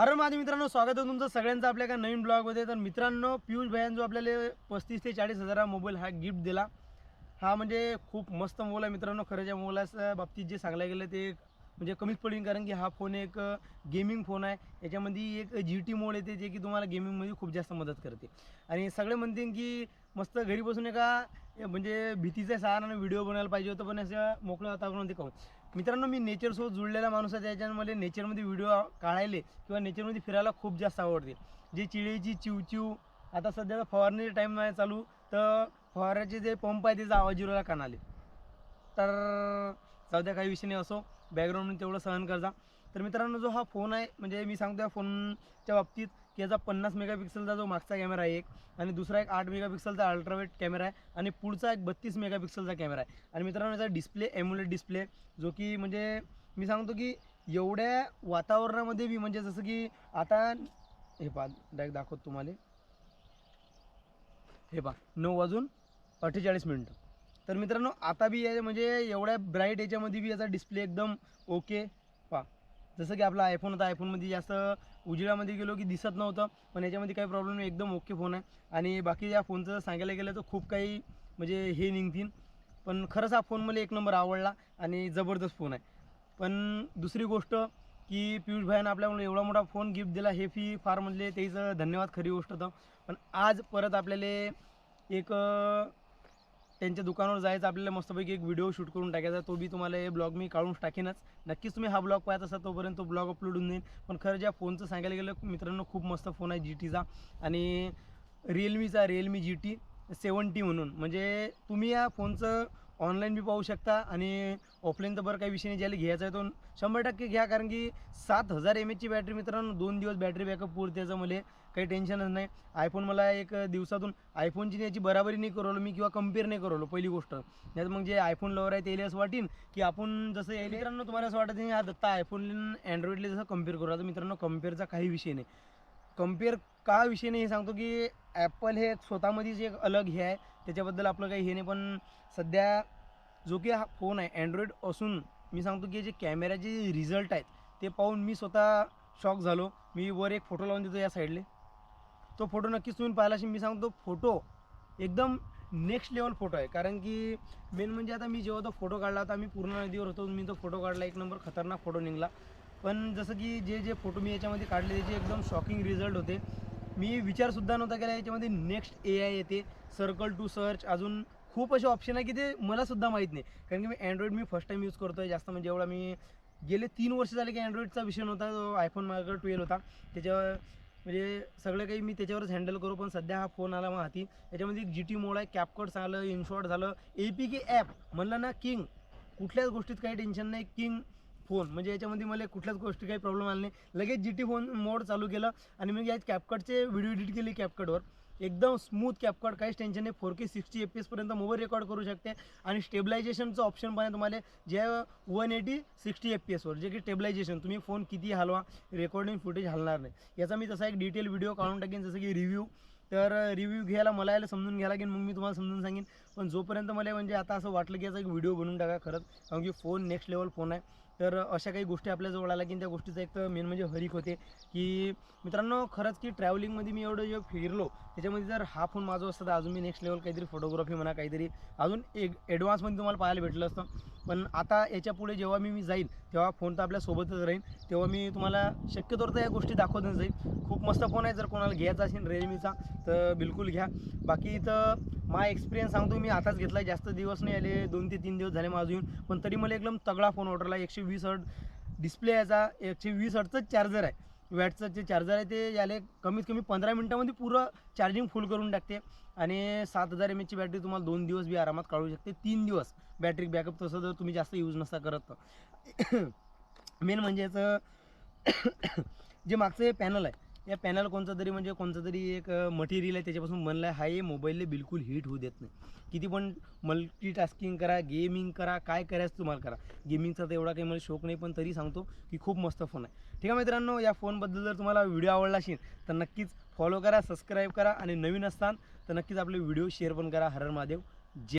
हर माझे मित्रांनो स्वागत आहे तुमचं सगळ्यांचं आपल्या एका नवीन ब्लॉगमध्ये. तर मित्रांनो पियुष भैयान जो आपल्याला पस्तीस ते चाळीस हजारा मोबाईल हा गिफ्ट दिला. हा म्हणजे खूप मस्त मोबाईल आहे मित्रांनो खरं मोबाईलाच्या बाबतीत जे सांगायला गेलं ते म्हणजे कमीच पडेल कारण की हा फोन एक गेमिंग फोन आहे. याच्यामध्ये एक जी टी मोड येते जे की तुम्हाला गेमिंगमध्ये खूप जास्त मदत करते. आणि सगळे म्हणते की मस्त घरी बसून एका म्हणजे भीतीचा सहारा व्हिडिओ बनवायला पाहिजे होतं पण असं मोकळं वातावरणामध्ये काहून मित्रांनो मी नेचरसोबत जुळलेला माणूस आहे त्याच्यामध्ये नेचरमध्ये व्हिडिओ काढायले किंवा नेचरमध्ये फिरायला खूप जास्त आवडते. जे चिळेची चिवचिव आता सध्या फवारणीचा टाईम नाही चालू तर फवाराचे जे पंप आहे त्याचा आवाज जिरोला कानाले. तर जाऊ द्या काही विषय नाही असो. बॅकग्राऊंड तेवढं सहन करजा. तर मित्रांनो जो हा फोन आहे म्हणजे मी सांगतो या फोनच्या बाबतीत की याचा पन्नास मेगापिक्सलचा जो मागचा कॅमेरा आहे एक आणि दुसरा एक आठ मेगापिक्सलचा अल्ट्रावेट कॅमेरा आहे आणि पुढचा एक बत्तीस मेगापिक्सलचा कॅमेरा आहे. आणि मित्रांनो याचा डिस्प्ले एम्युलेट डिस्प्ले जो की म्हणजे मी सांगतो की एवढ्या वातावरणामध्ये बी म्हणजे जसं की आता हे पहा डायरेक्ट दाखवतो तुम्हाला. हे पहा नऊ वाजून अठ्ठेचाळीस मिनटं. तर मित्रांनो आता बी म्हणजे एवढ्या ब्राईट याच्यामध्ये बी याचा डिस्प्ले एकदम ओके जसं की आपला आयफोन होता आयफोनमध्ये जास्त उजेडामध्ये गेलो की दिसत नव्हतं पण याच्यामध्ये काही प्रॉब्लेम नाही एकदम ओके फोन आहे. आणि बाकी या फोनचं सांगायला गेलं तर खूप काही म्हणजे हे निघतील. पण खरंच हा फोन मला एक नंबर आवडला आणि जबरदस्त फोन आहे. पण दुसरी गोष्ट की पियुष भाईनं आपल्याला एवढा मोठा फोन गिफ्ट दिला हे फी फार म्हणजे त्याचं धन्यवाद खरी गोष्ट होतं. पण आज परत आपल्याला एक त्यांच्या दुकानावर जायचं आपल्याला मस्तपैकी एक व्हिडिओ शूट करून टाकायचा तो बी तुम्हाला हे ब्लॉग मी काढून टाकेनच. नक्कीच तुम्ही हा ब्लॉग पाहत असा तोपर्यंत तो ब्लॉग अपलोड होऊन जाईल. पण खरं ज्या फोनचं सांगायला गेलं मित्रांनो खूप मस्त फोन आहे जी टीचा आणि रिअलमीचा रिअलमी जी टी सेवन्टी म्हणून. म्हणजे तुम्ही या फोनचं ऑनलाईन बी पाहू शकता आणि ऑफलाईन तर बरं काही विषय नाही ज्याला घ्यायचा आहे तो शंभर टक्के घ्या. कारण की सात हजार एम एचची बॅटरी मित्रांनो दोन दिवस बॅटरी बॅकअप पुरते त्याचं मला. काही टेन्शनच नाही. आयफोन मला एक दिवसातून आयफोनची याची बराबरी नाही करवलं मी किंवा कंपेअर नाही करवलं पहिली गोष्ट. नाही मग जे आयफोन लवर आहे त्याला असं वाटेन की आपण जसं यायला मित्रांनो तुम्हाला असं वाटत नाही हा दत्ता आयफोन अँड्रॉइडला जसं कंपेअर करू आता मित्रांनो कम्पेअरचा काही विषय नाही. कंपेअर का विषय नाही हे सांगतो की ॲपल हे स्वतःमध्येच एक अलग हे आहे. त्याच्याबद्दल आपलं काही हे नाही पण सध्या जो की हा फोन आहे अँड्रॉइड असून मी सांगतो की जे कॅमेऱ्याचे रिझल्ट आहेत ते पाहून मी स्वतः शॉक झालो. मी वर एक फोटो लावून देतो या साईडले तो फोटो नक्कीच तुम्ही पाहिला असेल मी सांगतो फोटो एकदम नेक्स्ट लेवल फोटो आहे. कारण की मेन म्हणजे आता मी जेव्हा तो फोटो काढला होता मी पूर्ण नदीवर होतो मी तो फोटो काढला एक नंबर खतरनाक फोटो निघाला. पण जसं की जे जे फोटो मी याच्यामध्ये काढले त्याचे एकदम शॉकिंग रिझल्ट होते. मी विचारसुद्धा नव्हता केला याच्यामध्ये नेक्स्ट ए आय येते सर्कल टू सर्च अजून खूप असे ऑप्शन आहे की ते मलासुद्धा माहीत नाही. कारण की मी अँड्रॉईड मी फर्स्ट टाईम यूज करतोय जास्त म्हणजे एवढा मी गेले तीन वर्ष झाले की अँड्रॉईडचा विषय नव्हता जो आयफोन माझ्याकडे ट्वेल्व होता. त्याच्यावर म्हणजे सगळं काही मी त्याच्यावरच हँडल करू पण सध्या हा फोन आला मग हाती याच्यामध्ये एक जी टी मोड आहे कॅपकट झालं इनशॉट झालं ए पी के ॲप म्हणलं ना किंग कुठल्याच गोष्टीत काही टेन्शन नाही किंग फोन म्हणजे याच्यामध्ये मला कुठल्याच गोष्टी काही प्रॉब्लेम आला नाही. लगेच जी टी फोन मोड चालू केलं आणि मग याच कॅपकटचे व्हिडिओ एडिट केले कॅपकटवर एकदम स्मूथ कॅपकट काहीच टेन्शन नाही. Four K sixty F P एसपर्यंत mobile record करू शकते. आणि स्टेबलायझेशनचं ऑप्शन पण आहे तुम्हाला जे one eighty sixty F P एसवर जे की स्टेबलायझेशन तुम्ही फोन किती हलवा रेकॉर्डिंग फुटेज हलणार नाही. याचा मी तसा एक डिटेल व्हिडिओ काढून टाकेन जसं की रिव्ह्यू तर रिव्ह्यू घ्यायला मला याला समजून घ्यायला लागेल मग मी तुम्हाला समजून सांगेन. पण जोपर्यंत मला म्हणजे आता असं वाटलं की याचा एक व्हिडिओ बनवून टाका खरंच कारण की फोन नेक्स्ट लेवल फोन आहे. तर अशा काही गोष्टी आपल्याजवळ आल्या की त्या गोष्टीचा एक तर मेन म्हणजे हरीक होते. की मित्रांनो खरंच की ट्रॅव्हलिंगमध्ये मी एवढं जेव्हा फिरलो त्याच्यामध्ये जर हा फोन माझा असता तर अजून मी नेक्स्ट लेवल काहीतरी फोटोग्राफी म्हणा काहीतरी अजून एक ॲडव्हान्समध्ये तुम्हाला पाहायला भेटलं असतं. पण आता याच्यापुढे जेव्हा मी मी जाईल तेव्हा फोन तर आपल्यासोबतच राहीन. राहील तेव्हा मी तुम्हाला शक्यतोवर तर या गोष्टी दाखवतच जाईल खूप मस्त फोन आहे जर कोणाला घ्यायचा असेल रिअलमीचा तर बिलकुल घ्या. बाकी इथं मा एक्सपिरियन्स सांगतो मी आताच घेतला जास्त दिवस नाही आले दोन ते तीन दिवस झाले माझं येऊन. पण तरी मला एकदम तगडा फोन ऑर्डरला एकशे वीस हर्ट डिस्प्ले याचा एकशे वीस हर्टचंच चार्जर आहे. वॅटचं जे चार्जर आहे ते याले कमीत कमी पंधरा मिनटामध्ये पुरं चार्जिंग फुल करून टाकते. आणि सात हजार एम एचची बॅटरी तुम्हाला दोन दिवस बी आरामात काढू शकते. तीन दिवस बॅटरी बॅकअप तसं जर तुम्ही जास्त यूज नसता करत तर. मेन म्हणजे याचं जे मागचं हे पॅनल आहे या पॅनल कोणतं तरी म्हणजे कोणतं तरी एक मटेरियल आहे त्याच्यापासून बनलं आहे हा हे मोबाईलला बिलकुल हीट होऊ देत नाही. किती पण मल्टीटास्किंग करा गेमिंग करा काय करायचं तुम्हाला करा. गेमिंगचा तर एवढा काही मला शौक नाही पण तरी सांगतो की खूप मस्त फोन आहे. ठीक आहे मित्रांनो या फोनबद्दल जर तुम्हाला व्हिडिओ आवडला असेल तर नक्कीच फॉलो करा सबस्क्राईब करा आणि नवीन असताल तर नक्कीच आपले व्हिडिओ शेअर पण करा. हरर महादेव. जे